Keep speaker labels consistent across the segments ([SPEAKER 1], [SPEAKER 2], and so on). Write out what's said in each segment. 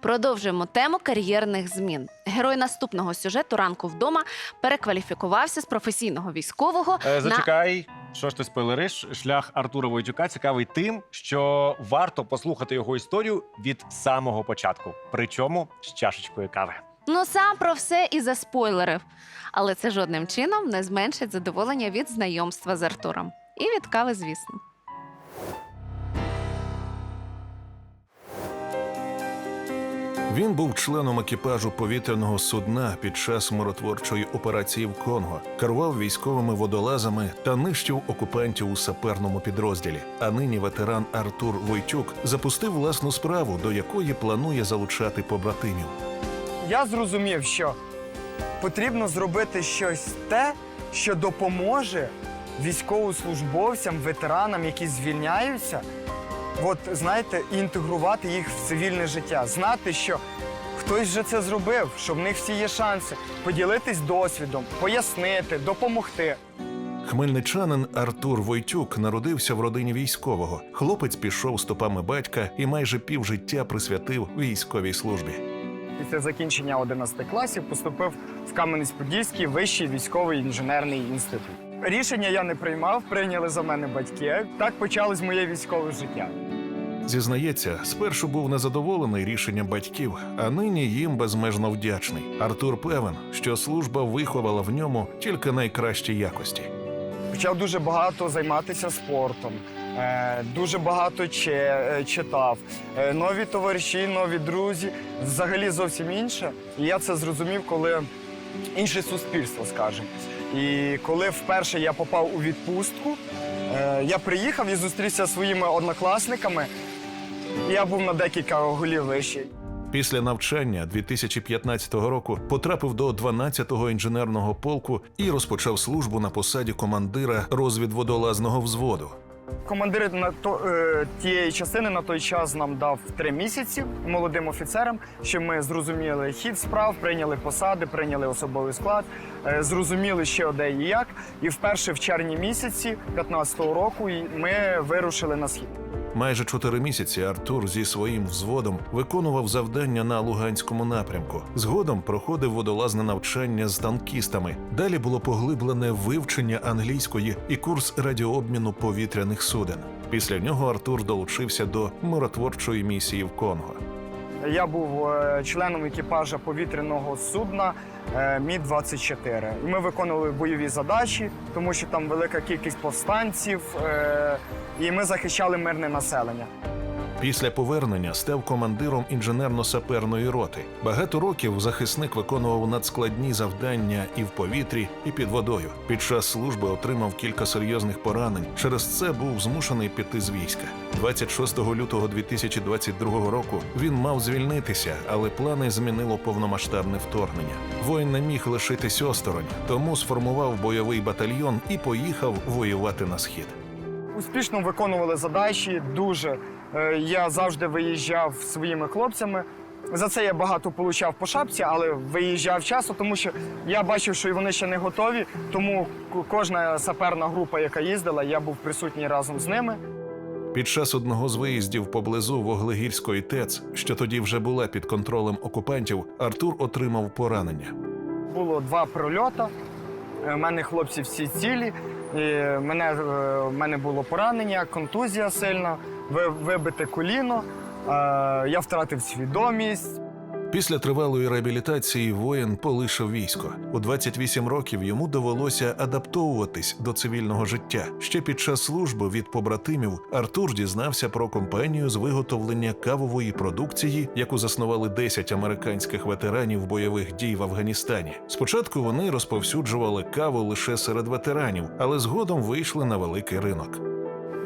[SPEAKER 1] Продовжуємо тему кар'єрних змін. Герой наступного сюжету ранку вдома перекваліфікувався з професійного військового
[SPEAKER 2] Е,
[SPEAKER 1] на
[SPEAKER 2] зачекай, що ж ти спойлериш? Шлях Артура Войтюка цікавий тим, що варто послухати його історію від самого початку. Причому з чашечкою кави.
[SPEAKER 1] ну сам про все і заспойлерив. Але це жодним чином не зменшить задоволення від знайомства з Артуром. І від кави, звісно.
[SPEAKER 3] Він був членом екіпажу повітряного судна під час миротворчої операції в Конго, керував військовими водолазами та нищив окупантів у саперному підрозділі. А нині ветеран Артур Войтюк запустив власну справу, до якої планує залучати побратимів.
[SPEAKER 4] Я зрозумів, що потрібно зробити щось те, що допоможе військовослужбовцям, ветеранам, які звільняються, от знаєте, інтегрувати їх в цивільне життя, знати, що хтось вже це зробив, що в них всі є шанси поділитись досвідом, пояснити, допомогти.
[SPEAKER 3] Хмельничанин Артур Войтюк народився в родині військового. Хлопець пішов стопами батька і майже півжиття присвятив військовій службі.
[SPEAKER 4] Після закінчення 11 класів поступив в Кам'янець-Подільський вищий військовий інженерний інститут. Рішення я не приймав, прийняли за мене батьки. Так почалось моє військове життя.
[SPEAKER 3] Зізнається, спершу був незадоволений рішенням батьків, а нині їм безмежно вдячний. Артур певен, що служба виховала в ньому тільки найкращі якості.
[SPEAKER 4] Почав дуже багато займатися спортом, е, дуже багато е, читав. Е, Нові товариші, нові друзі, взагалі зовсім інше. І я це зрозумів, коли інше суспільство, скажімо. І коли вперше я попав у відпустку, я приїхав і зустрівся зі своїми однокласниками. Я був на декілька голів вищий.
[SPEAKER 3] Після навчання 2015 року потрапив до 12-го інженерного полку і розпочав службу на посаді командира розвідводолазного взводу.
[SPEAKER 4] Командир на то, е, тієї частини на той час нам дав три місяці молодим офіцерам, щоб ми зрозуміли хід справ, прийняли посади, прийняли особовий склад, е, зрозуміли, що де і як. І вперше в червні місяці 15-го року ми вирушили на схід.
[SPEAKER 3] Майже чотири місяці Артур зі своїм взводом виконував завдання на Луганському напрямку. Згодом проходив водолазне навчання з танкістами. Далі було поглиблене вивчення англійської і курс радіообміну повітряних суден. Після нього Артур долучився до миротворчої місії в Конго.
[SPEAKER 4] Я був е, членом екіпажа повітряного судна е, Мі-24. І Ми виконували бойові задачі, тому що там велика кількість повстанців, е, і ми захищали мирне населення.
[SPEAKER 3] Після повернення став командиром інженерно-саперної роти. Багато років захисник виконував надскладні завдання і в повітрі, і під водою. Під час служби отримав кілька серйозних поранень. Через це був змушений піти з війська. 26 лютого 2022 року він мав звільнитися, але плани змінило повномасштабне вторгнення. Воїн не міг лишитись осторонь, тому сформував бойовий батальйон і поїхав воювати на схід.
[SPEAKER 4] Успішно виконували задачі. Дуже я завжди виїжджав своїми хлопцями. За це я багато получав по шапці, але виїжджав часто, тому що я бачив, що вони ще не готові. Тому кожна саперна група, яка їздила, я був присутній разом з ними.
[SPEAKER 3] Під час одного з виїздів поблизу Воглегірської ТЕЦ, що тоді вже була під контролем окупантів, Артур отримав поранення.
[SPEAKER 4] Було два прольота. У мене хлопці всі цілі. І мене, е, в мене було поранення, контузія сильна, вибите коліно. Е, Я втратив свідомість.
[SPEAKER 3] Після тривалої реабілітації воїн полишив військо. У 28 років йому довелося адаптовуватись до цивільного життя. Ще під час служби від побратимів Артур дізнався про компанію з виготовлення кавової продукції, яку заснували 10 американських ветеранів бойових дій в Афганістані. Спочатку вони розповсюджували каву лише серед ветеранів, але згодом вийшли на великий ринок.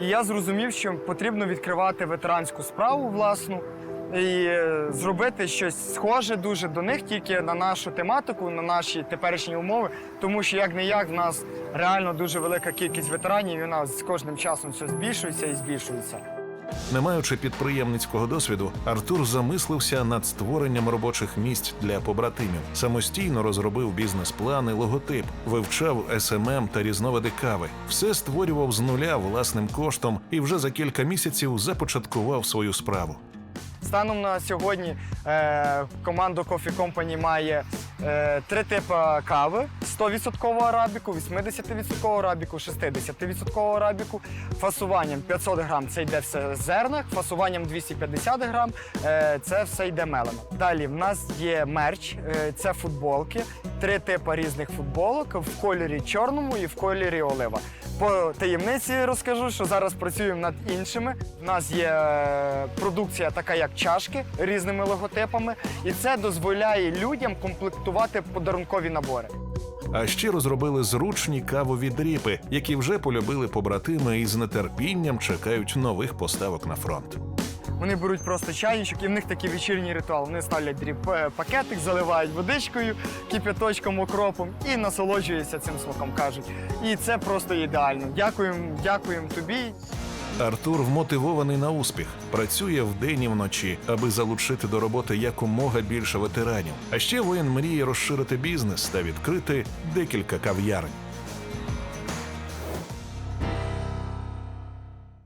[SPEAKER 4] І я зрозумів, що потрібно відкривати ветеранську справу власну і е, зробити щось схоже дуже до них, тільки на нашу тематику, на наші теперішні умови. Тому що як не як в нас реально дуже велика кількість ветеранів, і вона з кожним часом все збільшується і збільшується.
[SPEAKER 3] Не маючи підприємницького досвіду, Артур замислився над створенням робочих місць для побратимів. Самостійно розробив бізнес-плани, логотип, вивчав СММ та різновиди кави. Все створював з нуля власним коштом і вже за кілька місяців започаткував свою справу.
[SPEAKER 4] Станом на сьогодні е, команда Coffee Company має е, три типи кави: 100% арабіку, 80% арабіку, 60% арабіку. Фасуванням 500 грам це йде все в зернах, фасуванням 250 грам е, це все йде мелено. Далі в нас є мерч, е, це футболки, три типи різних футболок в кольорі чорному і в кольорі олива. По таємниці розкажу, що зараз працюємо над іншими. У нас є е, продукція така, як чашки різними логотипами, і це дозволяє людям комплектувати подарункові набори.
[SPEAKER 3] А ще розробили зручні кавові дріпи, які вже полюбили побратими і з нетерпінням чекають нових поставок на фронт.
[SPEAKER 4] Вони беруть просто чайничок, і в них такий вечірній ритуал. Вони ставлять дріб е, пакетик, заливають водичкою, кип'яточком, окропом і насолоджуються цим смаком, кажуть. І це просто ідеально. Дякуємо, дякуємо тобі.
[SPEAKER 3] Артур вмотивований на успіх, працює вдень і вночі, аби залучити до роботи якомога більше ветеранів. А ще воїн мріє розширити бізнес та відкрити декілька кав'ярень.